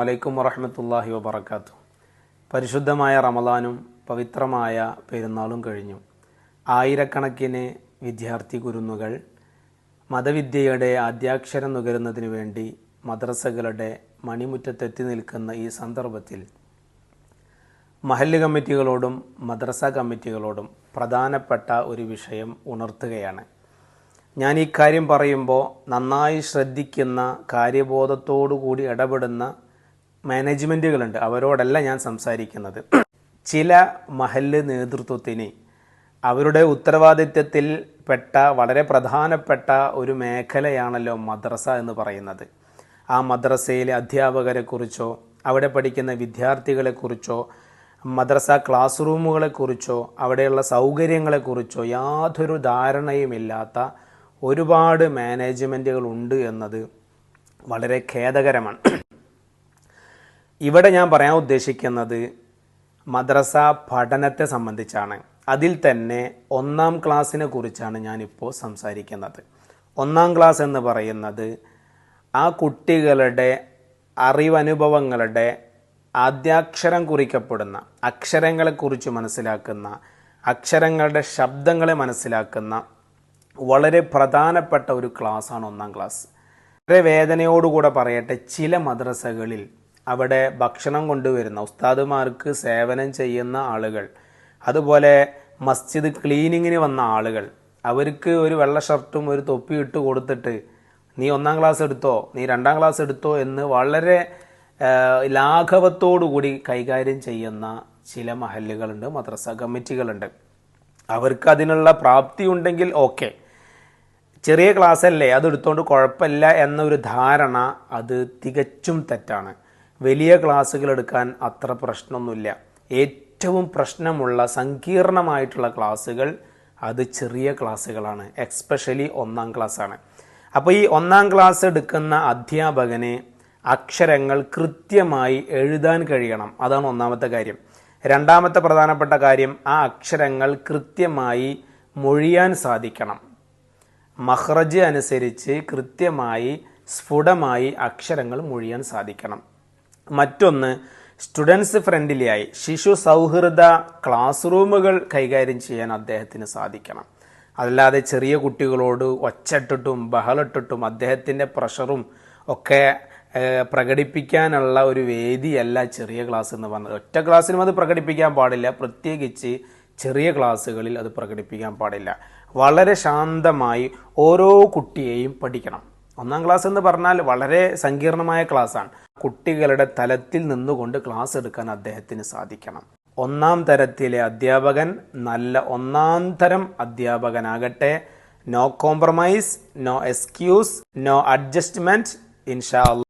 വലൈക്കും വറഹമത്തല്ലാഹി വബർക്കാത്തു പരിശുദ്ധമായ റമദാനും പവിത്രമായ പെരുന്നാളും കഴിഞ്ഞു. ആയിരക്കണക്കിന് വിദ്യാർത്ഥി കുരുന്നുകൾ മതവിദ്യയുടെ ആദ്യാക്ഷരം നുകരുന്നതിന് വേണ്ടി മദ്രസകളുടെ മണിമുറ്റത്തെത്തി നിൽക്കുന്ന ഈ സന്ദർഭത്തിൽ മഹല്ല് കമ്മിറ്റികളോടും മദ്രസ കമ്മിറ്റികളോടും പ്രധാനപ്പെട്ട ഒരു വിഷയം ഉണർത്തുകയാണ്. ഞാൻ ഈ കാര്യം പറയുമ്പോൾ നന്നായി ശ്രദ്ധിക്കുന്ന കാര്യബോധത്തോടു കൂടി ഇടപെടുന്ന മാനേജ്മെന്റുകളുണ്ട് അവരോടല്ല ഞാൻ സംസാരിക്കുന്നത്. ചില മഹല്ല് നേതൃത്വത്തിന് അവരുടെ ഉത്തരവാദിത്വത്തിൽ പെട്ട വളരെ പ്രധാനപ്പെട്ട ഒരു മേഖലയാണല്ലോ മദ്രസ എന്ന് പറയുന്നത്. ആ മദ്രസയിലെ അധ്യാപകരെക്കുറിച്ചോ അവിടെ പഠിക്കുന്ന വിദ്യാർത്ഥികളെക്കുറിച്ചോ മദ്രസ ക്ലാസ് റൂമുകളെക്കുറിച്ചോ അവിടെയുള്ള സൗകര്യങ്ങളെക്കുറിച്ചോ യാതൊരു ധാരണയുമില്ലാത്ത ഒരുപാട് മാനേജ്മെന്റുകളുണ്ട് എന്നത് വളരെ ഖേദകരമാണ്. ഇവിടെ ഞാൻ പറയാൻ ഉദ്ദേശിക്കുന്നത് മദ്രസ പഠനത്തെ സംബന്ധിച്ചാണ്. അതിൽ തന്നെ ഒന്നാം ക്ലാസ്സിനെ കുറിച്ചാണ് ഞാനിപ്പോൾ സംസാരിക്കുന്നത്. ഒന്നാം ക്ലാസ് എന്ന് പറയുന്നത് ആ കുട്ടികളുടെ അറിവനുഭവങ്ങളുടെ ആദ്യാക്ഷരം കുറിക്കപ്പെടുന്ന അക്ഷരങ്ങളെക്കുറിച്ച് മനസ്സിലാക്കുന്ന അക്ഷരങ്ങളുടെ ശബ്ദങ്ങളെ മനസ്സിലാക്കുന്ന വളരെ പ്രധാനപ്പെട്ട ഒരു ക്ലാസ്സാണ് ഒന്നാം ക്ലാസ്. വളരെ വേദനയോടുകൂടെ പറയട്ടെ ചില മദ്രസകളിൽ അവിടെ ഭക്ഷണം കൊണ്ടുവരുന്ന ഉസ്താദുമാർക്ക് സേവനം ചെയ്യുന്ന ആളുകൾ. അതുപോലെ മസ്ജിദ് ക്ലീനിങ്ങിന് വന്ന ആളുകൾ. അവർക്ക് ഒരു വെള്ള ഷർട്ടും ഒരു തൊപ്പി ഇട്ട് കൊടുത്തിട്ട് നീ ഒന്നാം ക്ലാസ് എടുത്തോ? നീ രണ്ടാം ക്ലാസ് എടുത്തോ? എന്ന് വളരെ ലാഘവത്തോടു കൂടി കൈകാര്യം ചെയ്യുന്ന ചില മഹല്ലുകളുണ്ട് മദ്രസ കമ്മിറ്റികളുണ്ട്. അവർക്ക് അതിനുള്ള പ്രാപ്തി ഉണ്ടെങ്കിൽ ഓക്കെ. ചെറിയ ക്ലാസ് അല്ലേ അത് എടുത്തുകൊണ്ട് കുഴപ്പമില്ല എന്നൊരു ധാരണ അത് തികച്ചും തെറ്റാണ്. വലിയ ക്ലാസ്സുകൾ എടുക്കാൻ അത്ര പ്രശ്നമൊന്നുമില്ല. ഏറ്റവും പ്രശ്നമുള്ള സങ്കീർണമായിട്ടുള്ള ക്ലാസ്സുകൾ അത് ചെറിയ ക്ലാസ്സുകളാണ്. എക്സ്പെഷ്യലി ഒന്നാം ക്ലാസ്സാണ്. അപ്പോൾ ഈ ഒന്നാം ക്ലാസ് എടുക്കുന്ന അധ്യാപകന് അക്ഷരങ്ങൾ കൃത്യമായി എഴുതാൻ കഴിയണം. അതാണ് ഒന്നാമത്തെ കാര്യം. രണ്ടാമത്തെ പ്രധാനപ്പെട്ട കാര്യം ആ അക്ഷരങ്ങൾ കൃത്യമായി മൊഴിയാൻ സാധിക്കണം. മഹ്റജ് അനുസരിച്ച് കൃത്യമായി സ്ഫുടമായി അക്ഷരങ്ങൾ മൊഴിയാൻ സാധിക്കണം. മറ്റൊന്ന് സ്റ്റുഡൻസ് ഫ്രണ്ട്ലിയായി ശിശു സൗഹൃദ ക്ലാസ് റൂമുകൾ കൈകാര്യം ചെയ്യാൻ അദ്ദേഹത്തിന് സാധിക്കണം. അല്ലാതെ ചെറിയ കുട്ടികളോട് ഒച്ചട്ടിട്ടും ബഹളിട്ടിട്ടും അദ്ദേഹത്തിന്റെ പ്രഷറും ഒക്കെ പ്രകടിപ്പിക്കാനുള്ള ഒരു വേദിയല്ല ചെറിയ ക്ലാസ് എന്ന് പറഞ്ഞത്. ഒറ്റ ക്ലാസ്സിനും അത് പ്രകടിപ്പിക്കാൻ പാടില്ല. പ്രത്യേകിച്ച് ചെറിയ ക്ലാസ്സുകളിൽ അത് പ്രകടിപ്പിക്കാൻ പാടില്ല. വളരെ ശാന്തമായി ഓരോ കുട്ടിയെയും പഠിക്കണം. ഒന്നാം ക്ലാസ് എന്ന് പറഞ്ഞാൽ വളരെ സങ്കീർണമായ ക്ലാസ്സാണ് കുട്ടികളുടെ തലത്തിൽ നിന്നുകൊണ്ട് ക്ലാസ് എടുക്കാൻ അദ്ദേഹത്തിന് സാധിക്കണം. ഒന്നാം തരത്തിലെ അധ്യാപകൻ നല്ല ഒന്നാം തരം അധ്യാപകനാകട്ടെ. No compromise no excuse no adjustment ഇൻഷാ